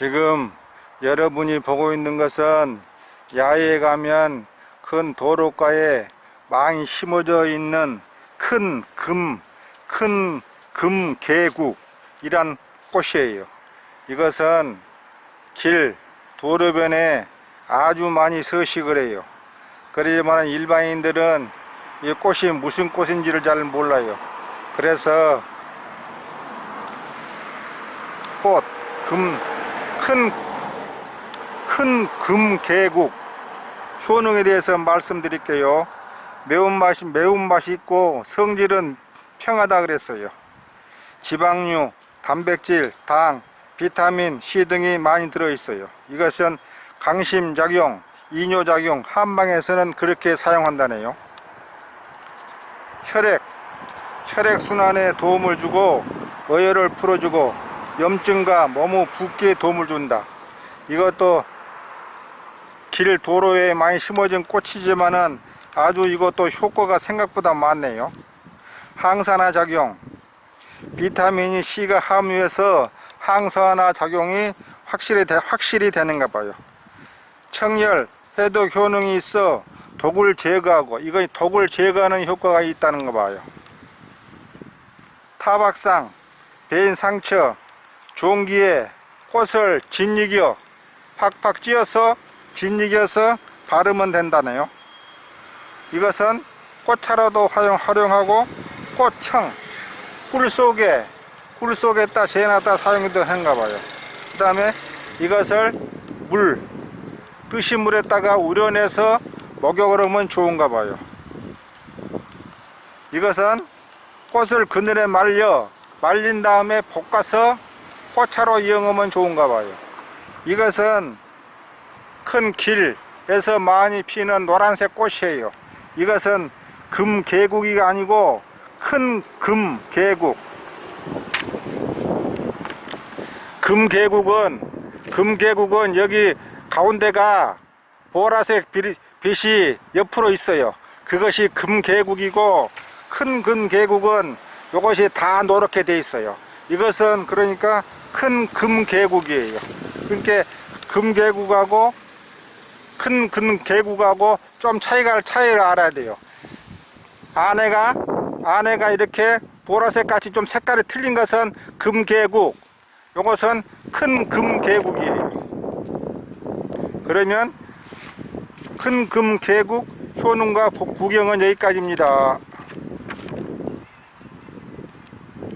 지금 여러분이 보고 있는 것은 야외에 가면 큰 도로가에 많이 심어져 있는 큰 금, 큰금 개국이란 꽃이에요. 이것은 길, 도로변에 아주 많이 서식을 해요. 그러지만 일반인들은 이 꽃이 무슨 꽃인지를 잘 몰라요. 그래서 꽃, 금, 큰, 큰 금 계곡 효능에 대해서 말씀드릴게요. 매운맛이, 매운맛이 있고 성질은 평하다 그랬어요. 지방류, 단백질, 당, 비타민 C 등이 많이 들어있어요. 이것은 강심작용, 이뇨작용, 한방에서는 그렇게 사용한다네요. 혈액, 혈액순환에 도움을 주고 어혈을 풀어주고 염증과 몸의 붓기에 도움을 준다. 이것도 길 도로에 많이 심어진 꽃이지만은 아주 이것도 효과가 생각보다 많네요. 항산화 작용, 비타민 C가 함유해서 항산화 작용이 확실히 되, 확실히 되는가 봐요. 청열, 해독 효능이 있어 독을 제거하고 이거 독을 제거하는 효과가 있다는 거 봐요. 타박상, 배인 상처, 종기에 꽃을 진이겨 팍팍 찧어서 진이겨서 바르면 된다네요. 이것은 꽃차로도 활용, 활용하고 꽃청, 꿀 속에 꿀 속에다 재놨다 사용도 한가 봐요. 그 다음에 이것을 물, 뜨신 물에다가 우려내서 목욕을 하면 좋은가 봐요. 이것은 꽃을 그늘에 말려 말린 다음에 볶아서 꽃차로 이용하면 좋은가 봐요. 이것은 큰 길에서 많이 피는 노란색 꽃이에요. 이것은 금개국이가 아니고 큰 금개국. 금개국은 금개국은 여기 가운데가 보라색 빛- 빛이 옆으로 있어요. 그것이 금개국이고 큰 금개국은 이것이 다 노랗게 돼 있어요. 이것은 그러니까 큰 금개국이에요. 그러니까 금개국하고 큰 금개국하고 좀 차이가 차이를 알아야 돼요. 안에가 안에가 이렇게 보라색 같이 좀 색깔이 틀린 것은 금개국. 요것은 큰 금개국이에요. 그러면 큰 금개국 효능과 구경은 여기까지입니다.